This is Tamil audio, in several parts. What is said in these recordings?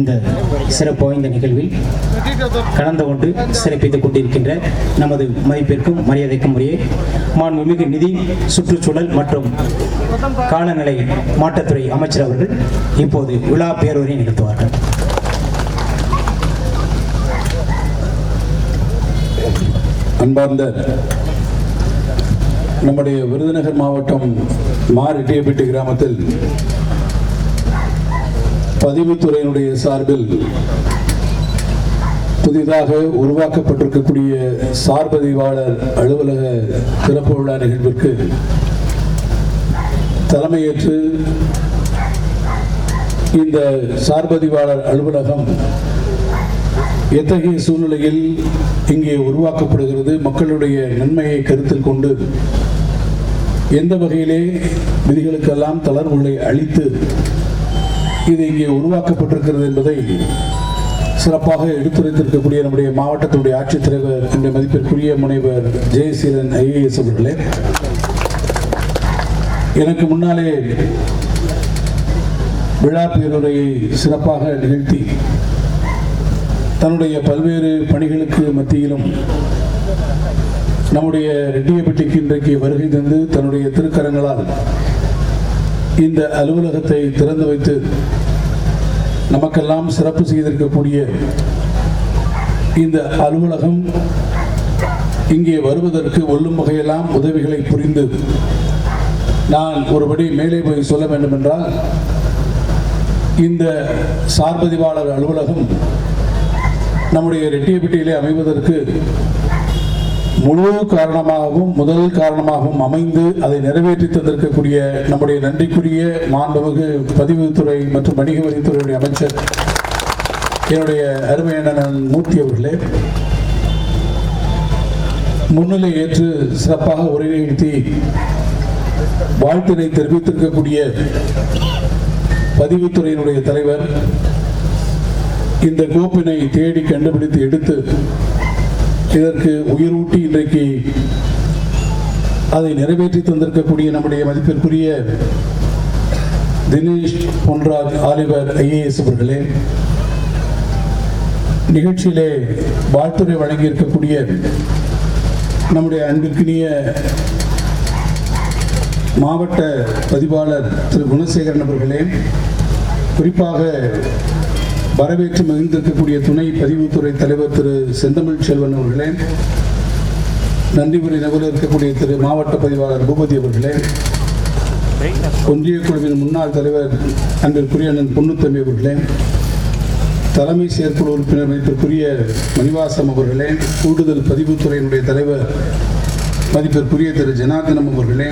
இந்த சிறப்பு வாய்ந்த நிகழ்வில் கலந்து கொண்டு சிறப்பித்துக் கொண்டிருக்கின்ற நமது மதிப்பிற்கும் மரியாதைக்கும் முறையே மாண்புமிகு நிதி சுற்றுச்சூழல் மற்றும் காலநிலை மாற்றத்துறை அமைச்சர் அவர்கள் இப்போது விழா பேருரை நிகழ்த்துவார்கள். அன்பார்ந்த நம்முடைய விருதுநகர் மாவட்டம் மாரெட்டியப்பட்டி கிராமத்தில் பதிவுத்துறையினுடைய சார்பில் புதிதாக உருவாக்கப்பட்டிருக்கக்கூடிய சார்பதிவாளர் அலுவலக திறப்பு விழா நிகழ்விற்கு தலைமையேற்று இந்த சார்பதிவாளர் அலுவலகம் எத்தகைய சூழ்நிலையில் இங்கே உருவாக்கப்படுகிறது மக்களுடைய நன்மையை கருத்தில் கொண்டு எந்த வகையிலே விதிகளுக்கெல்லாம் தளர்வுகளை அளித்து இது இங்கே உருவாக்கப்பட்டிருக்கிறது என்பதை சிறப்பாக எடுத்துரைத்திருக்கக்கூடிய நம்முடைய மாவட்டத்துடைய ஆட்சித்தலைவர் என்ற மதிப்பிற்குரிய முனைவர் ஜெயசீலன் ஐஏஎஸ் அவர்களே. எனக்கு முன்னாலே விழா பேருரையை சிறப்பாக நிகழ்த்தி தன்னுடைய பல்வேறு பணிகளுக்கு மத்தியிலும் நம்முடைய ரெட்டியப்பட்டிக்கு இன்றைக்கு வருகை தந்து தன்னுடைய திருக்கரங்களால் இந்த அலுவலகத்தை திறந்து வைத்து நமக்கெல்லாம் சிறப்பு செய்திருக்கக்கூடிய இந்த அலுவலகம் இங்கே வருவதற்கு ஒல்லும் வகையெல்லாம் உதவிகளை புரிந்து நான் ஒருபடி மேலே போய் சொல்ல வேண்டும் என்றால் இந்த சார்பதிவாளர் அலுவலகம் நம்முடைய ரெட்டியப்பட்டியிலே அமைவதற்கு முழு காரணமாகவும் முதல் காரணமாகவும் அமைந்து அதை நிறைவேற்றி தந்திருக்கக்கூடிய நம்முடைய நன்றிக்குரிய மாண்புமிகு பதிவுத்துறை மற்றும் வணிக வரித்துறையுடைய அமைச்சர் என்னுடைய அருமை அண்ணன் மூர்த்தி அவர்களே முன்னிலை ஏற்று சிறப்பாக உரை நிகழ்த்தி வாழ்த்தினை தெரிவித்திருக்கக்கூடிய பதிவுத்துறையினுடைய தலைவர் இந்த கோப்பினை தேடி கண்டுபிடித்து எடுத்து இதற்கு உயிரூட்டி இன்றைக்கு அதை நிறைவேற்றி தந்திருக்கக்கூடிய நம்முடைய மதிப்பிற்குரிய தினேஷ் பொன்ராஜ் ஆலிவர் ஐஏஎஸ் அவர்களே நிகழ்ச்சியிலே வாழ்த்துறை வழங்கியிருக்கக்கூடிய நம்முடைய அன்பிற்கினிய மாவட்ட பதிவாளர் திரு குணசேகரன் அவர்களே குறிப்பாக வரவேற்று மகிழ்ந்திருக்கக்கூடிய துணை பதிவுத்துறை தலைவர் திரு செந்தமிழ் செல்வன் அவர்களே நன்றி உரை இருக்கக்கூடிய திரு மாவட்ட பதிவாளர் பூபதி அவர்களே ஒன்றிய குழுவின் முன்னாள் தலைவர் அன்பிற்குரிய அண்ணன் பொன்னுத்தம்பி அவர்களே தலைமை செயற்குழு உறுப்பினர் மதிப்பிற்குரிய மணிவாசம் அவர்களே கூடுதல் பதிவுத்துறையினுடைய தலைவர் மதிப்பிற்குரிய திரு ஜனார்தனம் அவர்களே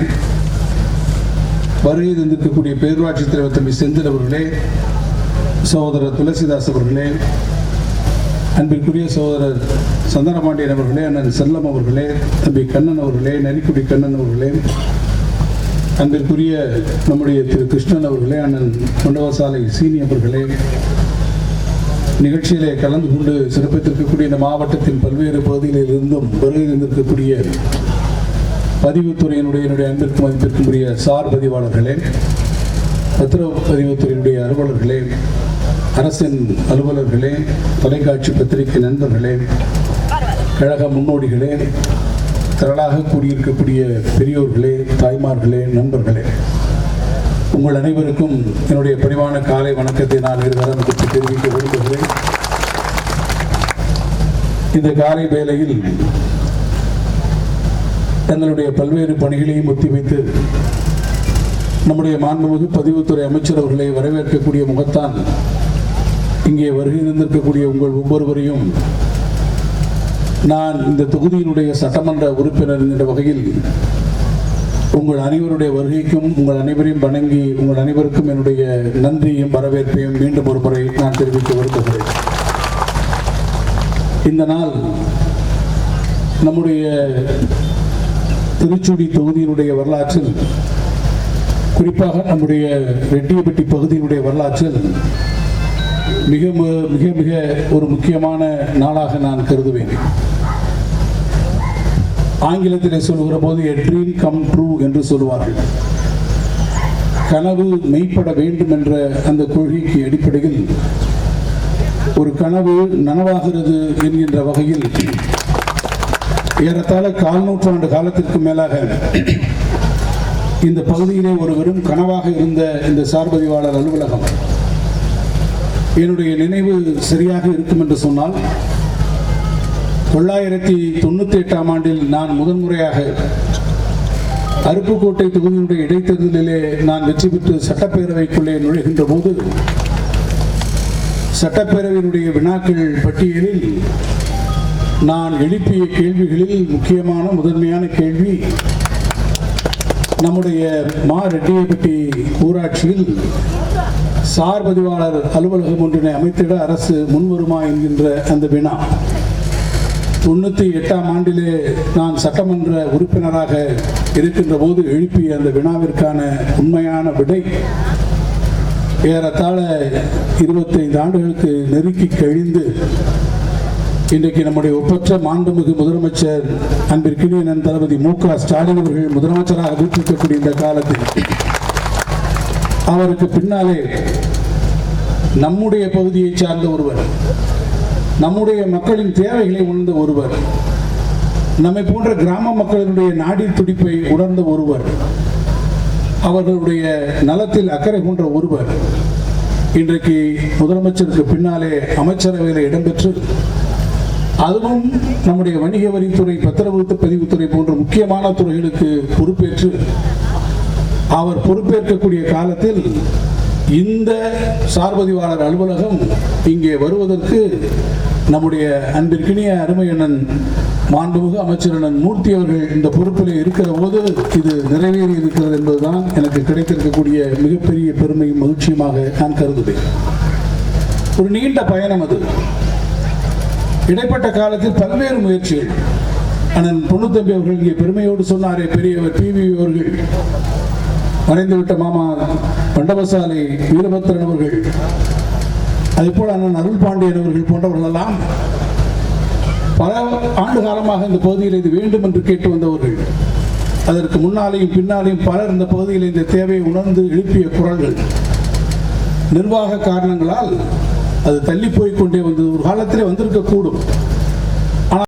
வருகை தந்திருக்கக்கூடிய பேரூராட்சி தலைவர் தம்பி செந்தில் அவர்களே சகோதரர் துளசிதாஸ் அவர்களே அன்பிற்குரிய சகோதரர் சந்தனபாண்டியன் அவர்களே அண்ணன் செல்லம் அவர்களே தம்பி கண்ணன் அவர்களே நரிக்குடி கண்ணன் அவர்களே அன்பிற்குரிய நம்முடைய திரு கிருஷ்ணன் அவர்களே அண்ணன் கொண்டவசாலை சீனி அவர்களே நிகழ்ச்சியிலே கலந்து கொண்டு சிறப்பித்திருக்கக்கூடிய இந்த மாவட்டத்தின் பல்வேறு பகுதிகளில் இருந்தும் வருகை தந்திருக்கக்கூடிய பதிவுத்துறையினுடைய என்னுடைய அன்பிற்கும் மதிப்பிற்கும் உரிய சார் பதிவாளர்களே பத்திர பதிவுத்துறையினுடைய அலுவலர்களே அரசின் அலுவலர்களே தொலைக்காட்சி பத்திரிகை நண்பர்களே கழக முன்னோடிகளே திரளாக கூடியிருக்கக்கூடிய பெரியோர்களே தாய்மார்களே நண்பர்களே. உங்கள் அனைவருக்கும் என்னுடைய பணிவான காலை வணக்கத்தை நான் இருவரும் தெரிவிக்க விரும்புகிறேன். இந்த காலை வேளையில் தங்களுடைய பல்வேறு பணிகளையும் ஒத்திவைத்து நம்முடைய மாண்புமிகு பதிவுத்துறை அமைச்சர் அவர்களை வரவேற்கக்கூடிய முகத்தான் இங்கே வருகை தந்திருக்கக்கூடிய உங்கள் ஒவ்வொருவரையும் நான் இந்த தொகுதியினுடைய சட்டமன்ற உறுப்பினர் என்ற வகையில் உங்கள் அனைவருடைய வருகைக்கும் உங்கள் அனைவரையும் வணங்கி உங்கள் அனைவருக்கும் என்னுடைய நன்றியையும் வரவேற்பையும் மீண்டும் ஒரு முறை நான் தெரிவிக்க விரும்புகிறேன். இந்த நாள் நம்முடைய திருச்சுடி தொகுதியினுடைய வரலாற்றில் குறிப்பாக நம்முடைய ரெட்டியப்பட்டி பகுதியினுடைய வரலாற்றில் மிக மிக மிக ஒரு முக்கியமான நாளாக நான் கருதுவேன். ஆங்கிலத்தில் சொல்லுகிற போது எ ட்ரீம் கம் ட்ரூ என்று சொல்லுவார்கள். கனவு மெய்ப்பட வேண்டும் என்ற அந்த கொள்கைக்கு அடிப்படையில் ஒரு கனவு நனவாகிறது என்கின்ற வகையில் ஏறத்தாழ கால் நூற்றாண்டு காலத்திற்கு மேலாக இந்த பகுதியிலே ஒரு வெறும் கனவாக இருந்த இந்த சார்பதிவாளர் அலுவலகம் என்னுடைய நினைவு சரியாக இருக்கும் என்று சொன்னால் தொள்ளாயிரத்தி தொண்ணூற்றி எட்டாம் ஆண்டில் நான் முதன்முறையாக அருப்புக்கோட்டை தொகுதியினுடைய இடைத்தேர்தலிலே நான் வெற்றி பெற்று சட்டப்பேரவைக்குள்ளே நுழைகின்ற போது சட்டப்பேரவையினுடைய வினாக்கள் பட்டியலில் நான் எழுப்பிய கேள்விகளில் முக்கியமான முதன்மையான கேள்வி நம்முடைய மா ரெட்டியப்பட்டி ஊராட்சியில் சார் பதிவாளர் அலுவலகம் ஒன்றினை அமைத்திட அரசு முன்வருமா என்கின்ற அந்த வினா. தொண்ணூற்றி எட்டாம் ஆண்டிலே நான் சட்டமன்ற உறுப்பினராக இருக்கின்ற போது எழுப்பிய அந்த வினாவிற்கான உண்மையான விடை ஏறத்தாழ இருபத்தைந்து ஆண்டுகளுக்கு நெருக்கி கழிந்து இன்றைக்கு நம்முடைய ஒப்பற்ற மாண்புமிகு முதலமைச்சர் அன்பிற்கினியன் தளபதி மு க ஸ்டாலின் அவர்கள் முதலமைச்சராக வீட்டிருக்கக்கூடிய இந்த காலத்தில் அவருக்கு பின்னாலே நம்முடைய பகுதியை சார்ந்த ஒருவர் நம்முடைய மக்களின் தேவைகளை உணர்ந்த ஒருவர் நம்மை போன்ற கிராம மக்களினுடைய நாடி துடிப்பை உணர்ந்த ஒருவர் அவர்களுடைய நலத்தில் அக்கறை கொன்ற ஒருவர் இன்றைக்கு முதலமைச்சருக்கு பின்னாலே அமைச்சரவையில் இடம்பெற்று அதுவும் நம்முடைய வணிக வரித்துறை பத்திரவுத்து பதிவுத்துறை போன்ற முக்கியமான துறைகளுக்கு பொறுப்பேற்று அவர் பொறுப்பேற்கக்கூடிய காலத்தில் இந்த சார்பதிவாளர் அலுவலகம் இங்கே வருவதற்கு நம்முடைய அன்பிற்கினிய அருமையண்ணன் மாண்புமிகு அமைச்சர் அண்ணன் மூர்த்தி அவர்கள் இந்த பொறுப்பில் இருக்கிற போது இது நிறைவேறி இருக்கிறது என்பதுதான் எனக்கு கிடைத்திருக்கக்கூடிய மிகப்பெரிய பெருமையும் மகிழ்ச்சியுமாக நான் கருதுவேன். ஒரு நீண்ட பயணம் அது. இடைப்பட்ட காலத்தில் பல்வேறு முயற்சிகள். அண்ணன் பொண்ணுத்தம்பி அவர்கள் இங்கே பெருமையோடு சொன்னாரே பெரியவர் பிவி அவர்கள். மறைந்துவிட்ட மாமா பண்டபசாலை வீரபத்திரன் அவர்கள் அதேபோல் அண்ணன் அருள் பாண்டியன் அவர்கள் போன்றவர்கள் எல்லாம் பல ஆண்டு காலமாக இந்த பகுதியில் இது வேண்டும் என்று கேட்டு வந்தவர்கள். அதற்கு முன்னாலேயும் பின்னாலேயும் பலர் இந்த பகுதியில் இந்த தேவையை உணர்ந்து எழுப்பிய குரல்கள். நிர்வாக காரணங்களால் அது தள்ளி போய் கொண்டே வந்தது ஒரு காலத்திலே வந்திருக்கக்கூடும்.